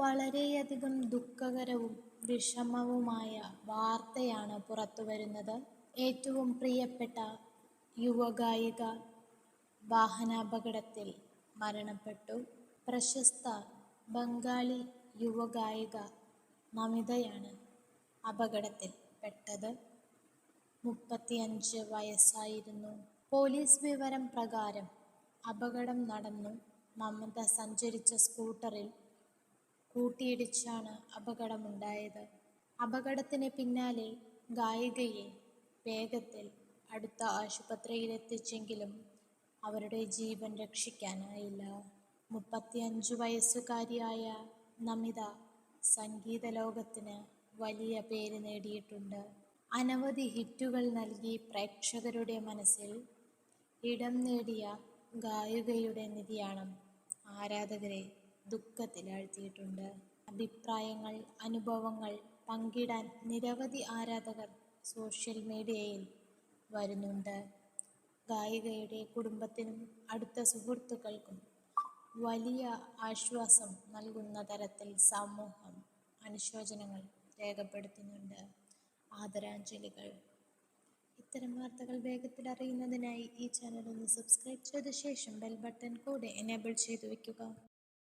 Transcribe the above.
വളരെയധികം ദുഃഖകരവും വിഷമവുമായ വാർത്തയാണ് പുറത്തു വരുന്നത്. ഏറ്റവും പ്രിയപ്പെട്ട യുവഗായിക വാഹനാപകടത്തിൽ മരണപ്പെട്ടു. പ്രശസ്ത ബംഗാളി യുവഗായിക നമിതയാണ് അപകടത്തിൽ പെട്ടത്. മുപ്പത്തിയഞ്ച് വയസ്സായിരുന്നു. പോലീസ് വിവരം പ്രകാരം അപകടം നടന്നു. മമത സഞ്ചരിച്ച സ്കൂട്ടറിൽ കൂട്ടിയിടിച്ചാണ് അപകടമുണ്ടായത്. അപകടത്തിന് പിന്നാലെ ഗായികയെ വേഗത്തിൽ അടുത്ത ആശുപത്രിയിലെത്തിച്ചെങ്കിലും അവരുടെ ജീവൻ രക്ഷിക്കാനായില്ല. മുപ്പത്തിയഞ്ച് വയസ്സുകാരിയായ നമിത സംഗീത ലോകത്തിന് വലിയ പേര് നേടിയിട്ടുണ്ട്. അനവധി ഹിറ്റുകൾ നൽകി പ്രേക്ഷകരുടെ മനസ്സിൽ ഇടം നേടിയ ഗായികയുടെ നിധിയാണ് ആരാധകരെ ദുഃഖത്തിലാഴ്ത്തിയിട്ടുണ്ട്. അഭിപ്രായങ്ങൾ അനുഭവങ്ങൾ പങ്കിടാൻ നിരവധി ആരാധകർ സോഷ്യൽ മീഡിയയിൽ വരുന്നുണ്ട്. ഗായികയുടെ കുടുംബത്തിനും അടുത്ത സുഹൃത്തുക്കൾക്കും വലിയ ആശ്വാസം നൽകുന്ന തരത്തിൽ സമൂഹം അനുശോചനങ്ങൾ രേഖപ്പെടുത്തുന്നുണ്ട്. ആദരാഞ്ജലികൾ. ഇത്തരം വാർത്തകൾ വേഗത്തിൽ അറിയുന്നതിനായി ഈ ചാനൽ ഒന്ന് സബ്സ്ക്രൈബ് ചെയ്ത ശേഷം ബെൽ ബട്ടൺ കൂടെ എനേബിൾ ചെയ്തു വയ്ക്കുക